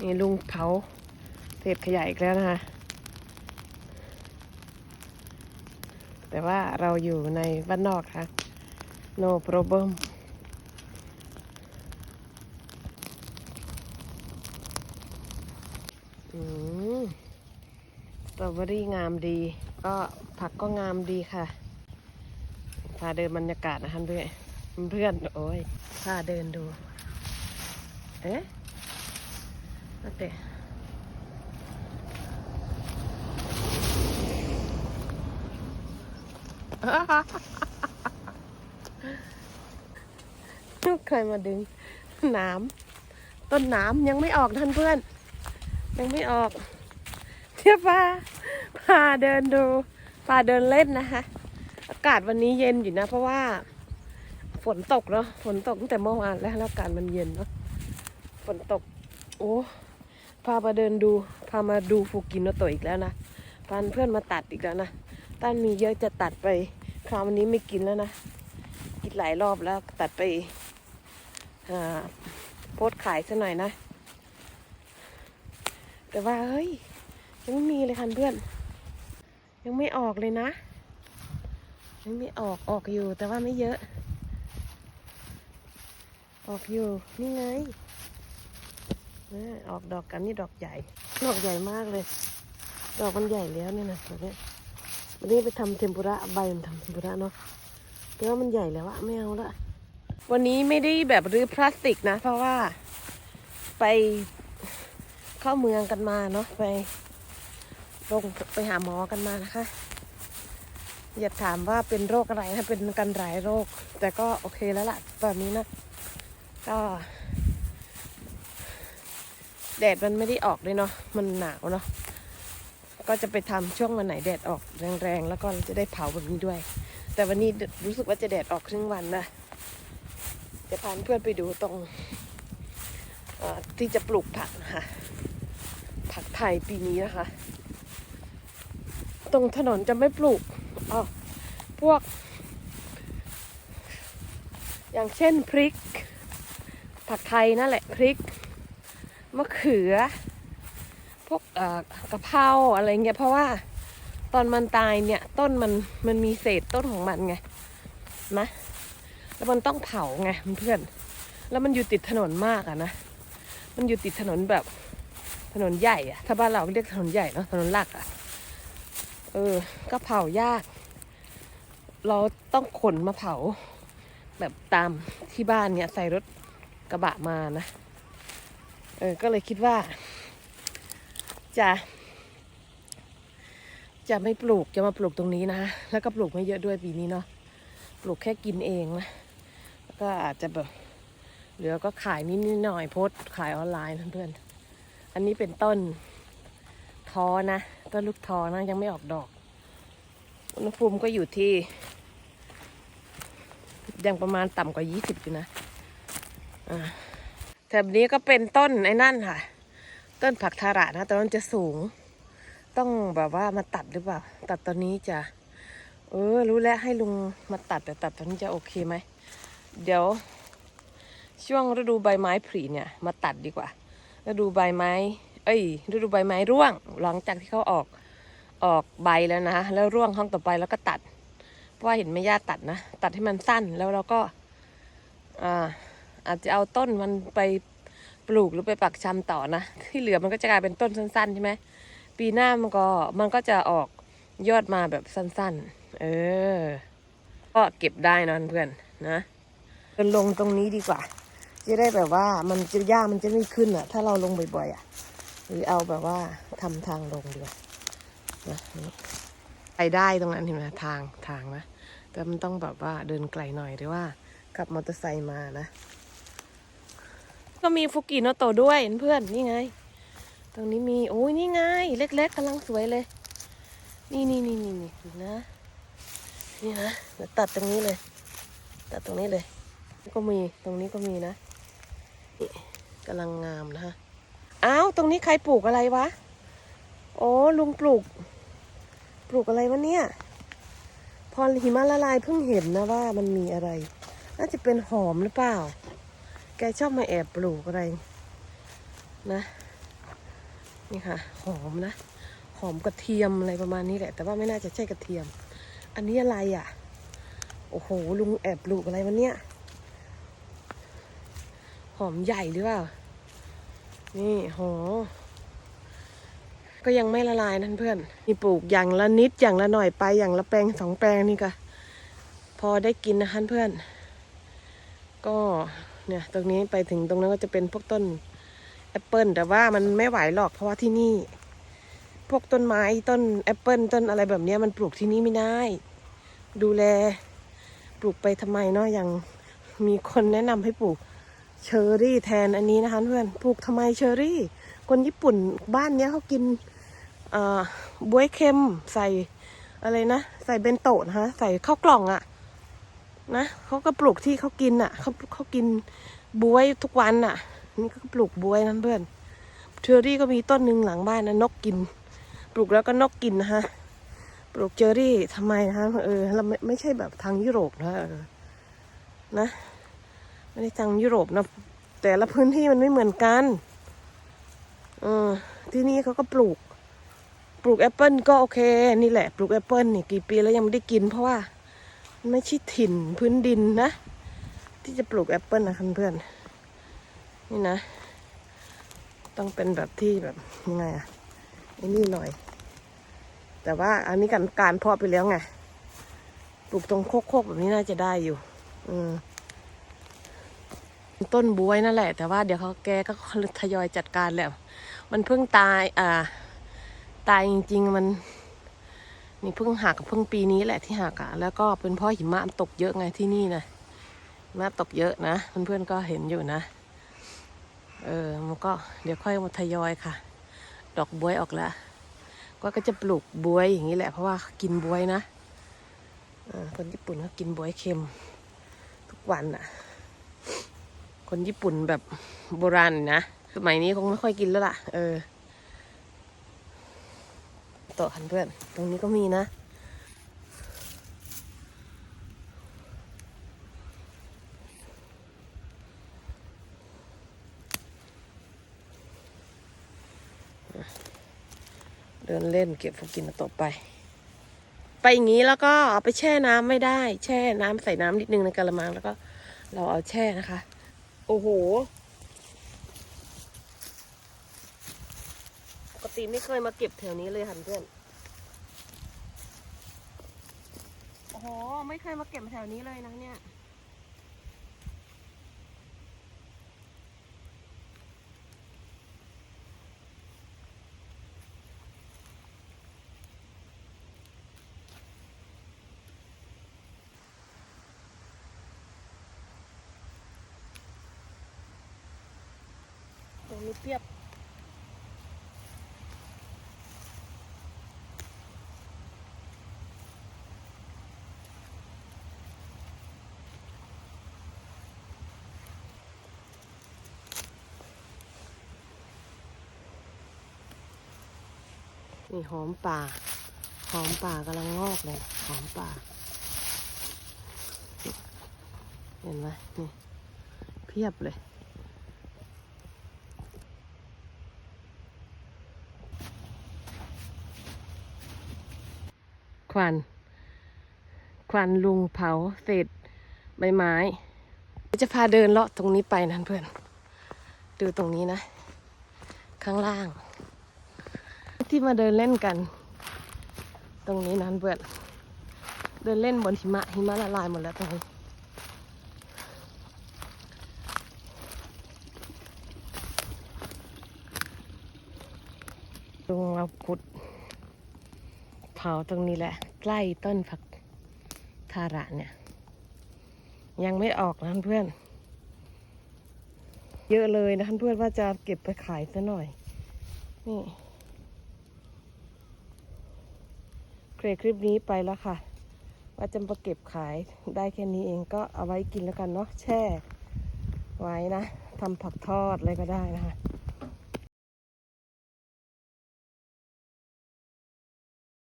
นี่ลุงเผาเศษขยะอีกแล้วนะคะ แต่ว่าเราอยู่ในบ้านนอกค่ะ no problem สตรอเบอรี่งามดี ก็ผักก็งามดีค่ะ พาเดินบรรยากาศนะคะเพื่อนเพื่อน โอ้ย พาเดินดู เอ๊ะ นั่ใครมาดึงน้ำต้นน้ำยังไม่ออกท่านเพื่อน ยังไม่ออก เที่ยวพาพาเดินดูพาเดินเล่นนะคะอากาศวันนี้เย็นอยู่นะ เพราะว่า ฝนตกเนาะฝนตกตั้งแต่เมื่อวานแล้วแล้วอากาศมันเย็นเนาะฝนตก โอ้ พามาเดินดู พามาดูฟูกินโนโตอีกแล้วนะพาเพื่อนมาตัดอีกแล้วนะต้านมีเยอะจะตัดไป คราวนี้ไม่กินแล้วนะ กินหลายรอบแล้วตัดไปอ่าโพสขายซะหน่อยนะ แต่ว่าเฮ้ย ยังไม่มีเลยคันเพื่อน ยังไม่ออกเลยนะ ยังไม่ออกออกอยู่แต่ว่าไม่เยอะ ออกอยู่ นี่ไง ออกดอกกันนี่ดอกใหญ่ ดอกใหญ่มากเลย ดอกมันใหญ่แล้วเนี่ยนะแบบนี้วันนี้ไปทำเทมปุระใบมันทำเทมปุระเนาะแต่ว่ามันใหญ่แล้วอะไม่เอาละวันนี้ไม่ได้แบบรื้อพลาสติกนะ เพราะว่าไปเข้าเมืองกันมาเนาะไปลงไปหาหมอกันมานะคะ อย่าถามว่าเป็นโรคอะไรนะเป็นกันหลายโรค แต่ก็โอเคแล้วล่ะ ตอนนี้นะ ก็ แดดมันไม่ได้ออกเลยเนาะมันหนาวเนาะก็จะไปทำช่วงวันไหนแดดออกแรงๆ แล้วก็จะได้เผาแบบนี้ด้วย แต่วันนี้รู้สึกว่าจะแดดออกครึ่งวันนะจะพาเพื่อนไปดูตรงที่จะปลูกผักนะคะผักไทยปีนี้นะคะ ตรงถนนจะไม่ปลูกอ๋อพวก อย่างเช่นพริก ผักไทยนั่นแหละพริก มะเขือ พวกเอ่อกะเพราอะไรเงี้ยเพราะว่าตอนมันตายเนี่ยต้นมันมันมีเศษต้นของมันไงนะแล้วมันต้องเผาไงเพื่อน แล้วมันอยู่ติดถนนมากอะนะมันอยู่ติดถนนแบบถนนใหญ่อะถ้าบ้านเราเรียกถนนใหญ่เนาะถนนหลักอะเออก็เผายาก เราต้องขนมาเผา แบบตามที่บ้านเนี่ยใส่รถกระบะมานะ เออก็เลยคิดว่า จะจะไม่ปลูกจะมาปลูกตรงนี้นะ แล้วก็ปลูกไม่เยอะด้วยปีนี้เนาะปลูกแค่กินเองนะแล้วก็อาจจะแบบเหลือก็ขายนิดนิดหน่อยโพสขายออนไลน์เพื่อนๆอันนี้เป็นต้นทอนะต้นลูกทอนะยังไม่ออกดอก อุณหภูมิก็อยู่ที่ ยังประมาณต่ำกว่า 20 อยู่นะอ่า แถบนี้ก็เป็นต้นไอ้นั่นค่ะ ต้นผักทาระนะแต่มันจะสูง ต้องแบบว่ามาตัดหรือเปล่า ตัดตอนนี้จะ เออ รู้แล้วให้ลุงมาตัดแต่ตัดตอนนี้จะโอเคไหม เดี๋ยว ช่วงฤดูใบไม้ผลิเนี่ย มาตัดดีกว่าฤดูใบไม้ เอ้ยฤดูใบไม้ร่วง หลังจากที่เขาออกออกใบแล้วนะ แล้วร่วงห้องต่อไปแล้วก็ตัด เพราะว่าเห็นไม่ย่าตัดนะ ตัดให้มันสั้นแล้วเราก็อ่า อาจจะเอาต้นมันไปปลูกหรือไปปักชำต่อนะ ที่เหลือมันก็จะกลายเป็นต้นสั้นๆใช่ไหมปีหน้ามันก็มันก็จะออกยอดมาแบบสั้นๆ เออ ก็เก็บได้นะเพื่อนนะเดินลงตรงนี้ดีกว่า จะได้แบบว่ามันจะหญ้ามันจะไม่ขึ้นอะ ถ้าเราลงบ่อยๆอะ หรือเอาแบบว่าทำทางลงดีกว่านะไปได้ตรงนั้นเห็นไหมทางทางนะแต่มันต้องแบบว่าเดินไกลหน่อยหรือว่าขับมอเตอร์ไซค์มานะ ก็มีฟุกิโนโตด้วยเพื่อนนี่ไง ตรงนี้มีโอ้ยนี่ไง เล็ก ๆกำลังสวยเลย นี่นี่นี่นี่นี่นะนี่นะเดี๋ยวตัดตรงนี้เลย ตัดตรงนี้เลย ก็มีตรงนี้ก็มีนะนี่กำลังงามนะฮะอ้าวตรงนี้ใครปลูกอะไรวะโอ้ลุงปลูก ปลูกอะไรวะเนี่ย พอหิมะละลายเพิ่งเห็นนะว่ามันมีอะไร น่าจะเป็นหอมหรือเปล่า แกชอบมาแอบปลูกอะไรนะนี่ค่ะ หอมนะ หอมกระเทียมอะไรประมาณนี้แหละ แต่ว่าไม่น่าจะใช่กระเทียม อันนี้อะไรอะ โอ้โห ลุงแอบปลูกอะไรมันเนี่ยหอมใหญ่หรือเปล่า นี่โหก็ยังไม่ละลายนั่นเพื่อนนี่ปลูกอย่างละนิดอย่างละหน่อยไปอย่างละแปลงสองแปลงนี่ก็พอได้กินนะคะเพื่อน ก็ เนี่ยตรงนี้ไปถึงตรงนั้นก็จะเป็นพวกต้นแอปเปิลแต่ว่ามันไม่ไหวหรอกเพราะว่าที่นี่ พวกต้นไม้ต้นแอปเปิลต้นอะไรแบบนี้มันปลูกที่นี่ไม่ได้ ดูแลปลูกไปทำไมเนาะอย่างมีคนแนะนำให้ปลูกเชอร์รี่แทนอันนี้นะคะเพื่อนปลูกทำไมเชอร์รี่ คนญี่ปุ่นบ้านเนี้ยเขากินบวยเค็มใส่อะไรนะ ใส่เบนโตะนะคะใส่ข้าวกล่องอะ นะเขาก็ปลูกที่เขากินอะเขาเขากินบวยทุกวันอะนี่ก็ปลูกบวยนั่นเพื่อนเชอร์รี่ก็มีต้นหนึ่งหลังบ้านนะนกกิน ปลูกแล้วก็นกกินนะคะปลูกเจอรี่ทำไมนะคะเออเราไม่ไม่ใช่แบบทางยุโรปนะเออนะไม่ได้ทางยุโรปนะแต่ละพื้นที่มันไม่เหมือนกันเออที่นี่เขาก็ปลูก ปลูกแอปเปิลก็โอเค นี่แหละ ปลูกแอปเปิลนี่กี่ปีแล้วยังไม่ได้กินเพราะว่า ไม่ใช่ถิ่นพื้นดินนะ ที่จะปลูกแอปเปิลนะเพื่อนๆนี่นะ ต้องเป็นแบบที่แบบยังไงอะไอ้นี่หน่อย แต่ว่าอันนี้การการเพาะไปแล้วไงปลูกตรงโคกๆแบบนี้น่าจะได้อยู่อืมต้นบวยนั่นแหละ แต่ว่าเดี๋ยวเขาแกก็ทยอยจัดการแหละมันเพิ่งตาย อ่า ตายจริง ๆ มัน นี่เพิ่งหักเพิ่งปีนี้แหละที่หักอะแล้วก็เป็นเพราะหิมะตกเยอะไงที่นี่นะหิมะตกเยอะนะ เพื่อนๆก็เห็นอยู่นะ เออมันก็เดี๋ยวค่อยมาทยอยค่ะ ดอกบวยออกแล้วก็ก็จะปลูกบวยอย่างนี้แหละเพราะว่ากินบวยนะคนญี่ปุ่นเขากินบวยเค็ม ทุกวันอะคนญี่ปุ่นแบบโบราณนะสมัยนี้คงไม่ค่อยกินแล้วล่ะ เออ ต่อคันเพื่อนตรงนี้ก็มีนะ เดินเล่นเก็บพวกกินต่อไป ไปอย่างนี้แล้วก็เอาไปแช่น้ำไม่ได้ แช่น้ำใส่น้ำนิดนึงในกระมังแล้วก็ เราเอาแช่นะคะ โอ้โห ปก ติไม่เคยมาเก็บแถวนี้เลยค่ะเพื่อน โอ้โห ไม่เคยมาเก็บแถวนี้เลยนะเนี่ย ตรงนี้เปียบ นี่หอมป่า หอมป่ากำลังงอกเลย หอมป่า เห็นไหมนี่เพียบเลยควันควันลุงเผาเศษใบไม้ จะพาเดินเลาะตรงนี้ไปนั่นเพื่อน ดูตรงนี้นะ ข้างล่าง ที่มาเดินเล่นกัน ตรงนี้นั่นเพื่อเดินเล่นบนหิมะหิมะละลายหมดแล้วตรงนี้ลุงเราขุดเผาตรงนี้แหละ ใกล้ต้นผักทาระเนี่ย ยังไม่ออกนะเพื่อน เยอะเลยนะเพื่อนว่าจะเก็บไปขายซะหน่อยนี่ เคลียร์คลิปนี้ไปแล้วค่ะ ว่าจะมาเก็บขายได้แค่นี้เองก็เอาไว้กินแล้วกันเนาะแช่ ไว้นะทำผักทอดอะไรก็ได้นะคะ